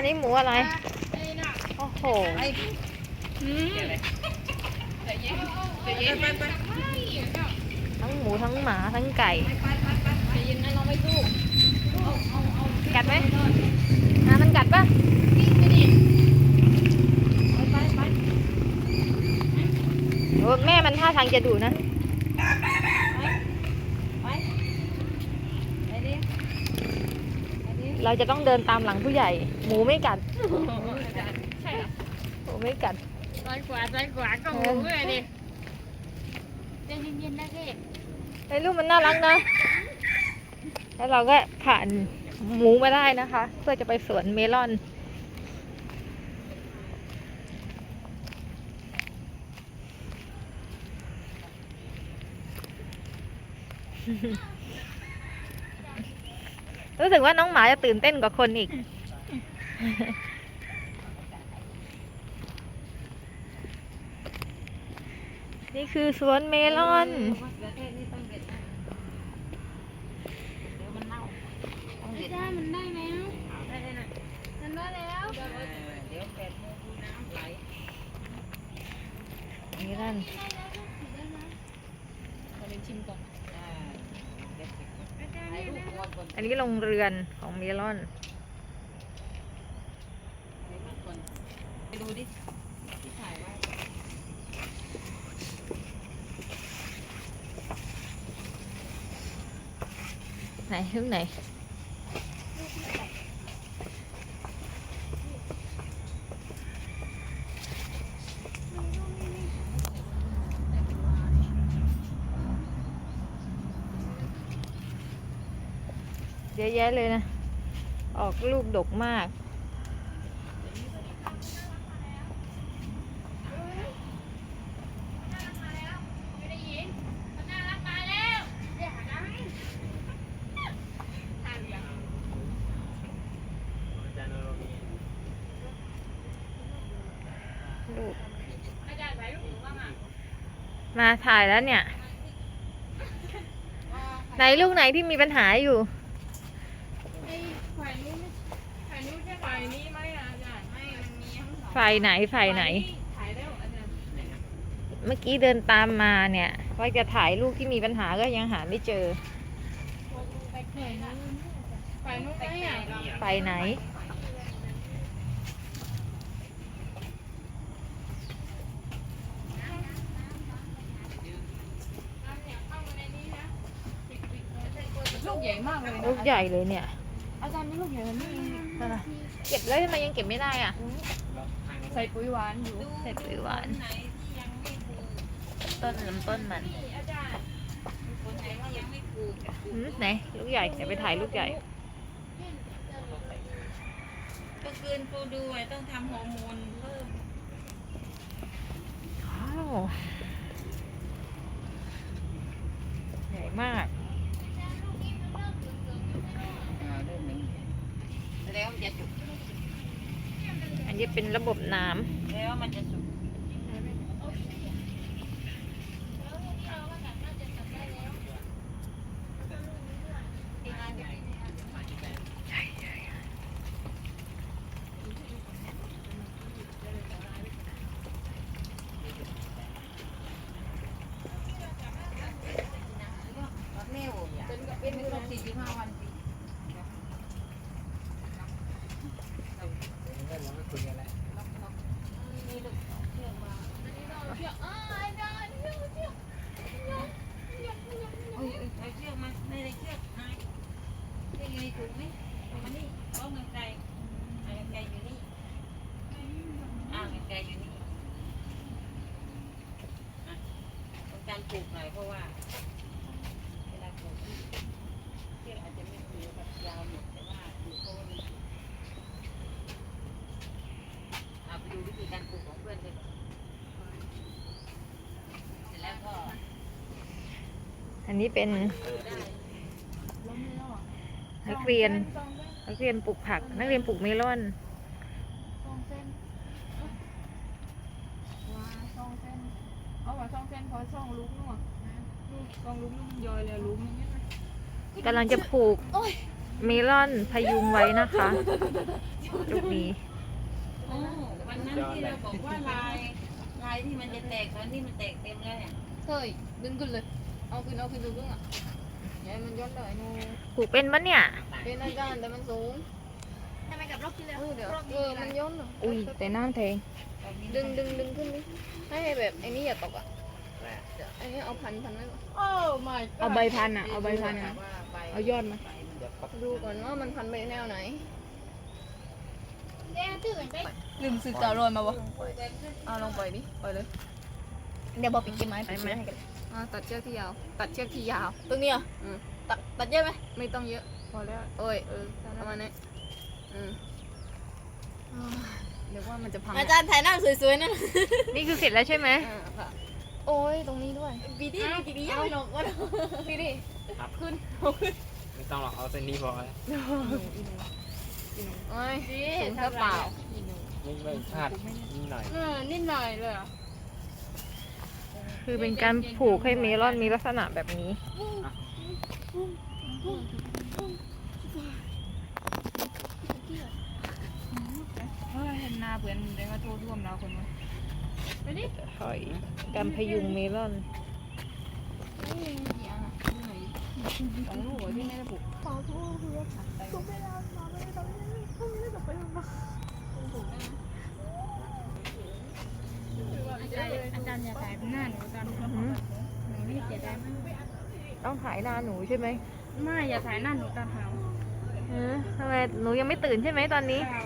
อันนี้หมูอะไร โอ้โหทั้งหมูทั้งหมาทั้งไก่กัดไหมหามันกัดปะโอ้แม่มันท่าทางจะดุนะ เราจะต้องเดินตามหลังผู้ใหญ่ หมูไม่กัดใช่เหรอหมูไม่กัดซ้ายขวาซ้ายขวาก็หมูเลยดิใจเย็นๆนะเด็กไอ้ลูกมันน่ารักนะ แล้วเราก็ผ่านหมูมาได้นะคะ เพื่อจะไปสวนเมลอน รู้สึกว่าน้องหมาจะตื่นเต้นกว่าคนอีก นี่คือสวนเมลอน ไม่ได้มันได้แล้วมันได้แล้วเมลอน มาเรียนชิมก่อน อันนี้โรงเรือนของเมลอน ไปดูดิที่ถ่ายไว้ไหนลูกไหน เยอะแยะเลยนะ ออกลูกดกมากกมาถ่ายแล้วเนี่ย ไหนลูกไหนที่มีปัญหาอยู่ ไอ้ฝ่ายนู้นฝ่ายนู้นใช่ฝ่ายนี้ไหมอะอาจารย์ไม่มัน มีทั้งสองฝ่ายไหนฝ่ายไหนถ่ายแล้วอาจารย์เมื่อกี้เดินตามมาเนี่ยว่าจะถ่ายลูกที่มีปัญหาก็ยังหาไม่เจอไปไหนนะฝ่ายนู้นไหมอะไปไหน ลูกใหญ่มากเลยลูกใหญ่เลยเนี่ย อาจารย์นี่ลูกใหญ่แบบนี้เองนั่นน่ะเก็บแล้วทำไมยังเก็บไม่ได้อะ ใส่ปุ๋ยหวานอยู่ใส่ปุ๋ยหวาน ต้นลำต้นมันหืมไหนลูกใหญ่เดี๋ยวไปถ่ายลูกใหญ่ ก็คืนปูดูไว้ต้องทำฮอร์โมนเพิ่มว้าว ใหญ่มาก นนี้เป็นระบบน้แล้วมันจะสุกเป็นเป็นครบสี่สิบห้าวันสิ โอ้ย เอาเชือกมาไม่ได้เชือกนายเชือกอยู่ในถุงไหมเอามานี่เอาเงินไก่เงินไก่อยู่นี่อ่าเงินไก่อยู่นี่นะของการปลูกหน่อยเพราะว่าเวลาปลูกเชือกอาจจะไม่ปลูกแบบยาวหมดแต่ว่าปลูกโคนเอาไปดูวิธี การปลูกของเพื่อนเลยเสร็จแล้วก็ำอันนี้เป็นนักเรียนนักเรียนปลูกผัก นักเรียนปลูกเมลอนสองเส้นว้าสองเส้นเอาว่าสองเส้นพอสองลูกนู่นลูกสองลูกนู่นย่อยเลยลูกนึงเนี่ยกำลังจะปลูกเมลอนพยุงไว้นะคะลูกนี้โอ้วั นนั้นที่เราบอกว่าลายลายที่มันจะแตกตอนที่มันแตกเต็มแล้วเนี่ยเฮ้ยดึงขึ้นเลย เอาขึ้นเอาขึ้นดูขึ้นอะอย่าให้มันย้อนเลยนูปลูกเป็นปะเนี่ย เป็นอาจารย์แต่มันสูงทำไมกับรอบที่แล้วเออเดี๋ยวเออมันย้อนเหรออุ้ยแต่น้ำแทงดึงดึงดึงขึ้นดิให้แบบไอ้นี่อย่าตกอะเดี๋ยวไอ้นี่เอาพันพันไว้ก่อนโอ้ my เอาใบพันอะ เอาใบพันอะ เอายอดมาดูก่อนว่ามันพันไปแนวไหนแดงตื่นไป ลืมซื้อจารอยมาวะเอาลงไปดิไปเลยเดี๋ยวบอกปิดเกมไม้ไปไหมอ่าตัดเชือกที่ยาว ตัดเชือกที่ยาว ตรงนี้เหรออืมตัดตัดเยอะไหมไม่ต้องเยอะ พอแล้ว โอ้ยเออประมาณนี้อืมอ่าเดี๋ยวว่ามันจะพังอาจารย์ถ่ายหน้าสวยๆนั่นนี่คือเสร็จแล้วใช่ไหมอ่าค่ะโอ้ยตรงนี้ด้วยบีดี้บีดี้ยังไม่ลงก็พี่ดิครับขึ้นเอาขึ้น ไม่ต้องหรอกเอาเส้นนี้พอแล้ว โอ้ยสูงเท่าเปล่าไม่ไม่พลาดนิดหน่อย เออนิดหน่อยเลยเหรอคือเป็นการผูกให้เมลอนมีลักษณะแบบนี้ เฮ้ยเห็นหน้าเพื่อนเดี๋ยวมาโทษร่วมเราคนนู้นถอยการพยุงเมลอน ไม่มีกี่อันอะดูหน่อยดิสองลูกเหรอที่ไม่ได้ปลูกอาจารย์อ อาจารย์อย่าถ่ายหน้าหนูตอนหนูไม่เสียดายมากต้องถ่ายหน้าหนูใช่ไหมไม่อย่าถ่ายหน้าหนูตอนเช้าเออทำไมหนูยังไม่ตื่นใช่ไหมตอนนี้ครับ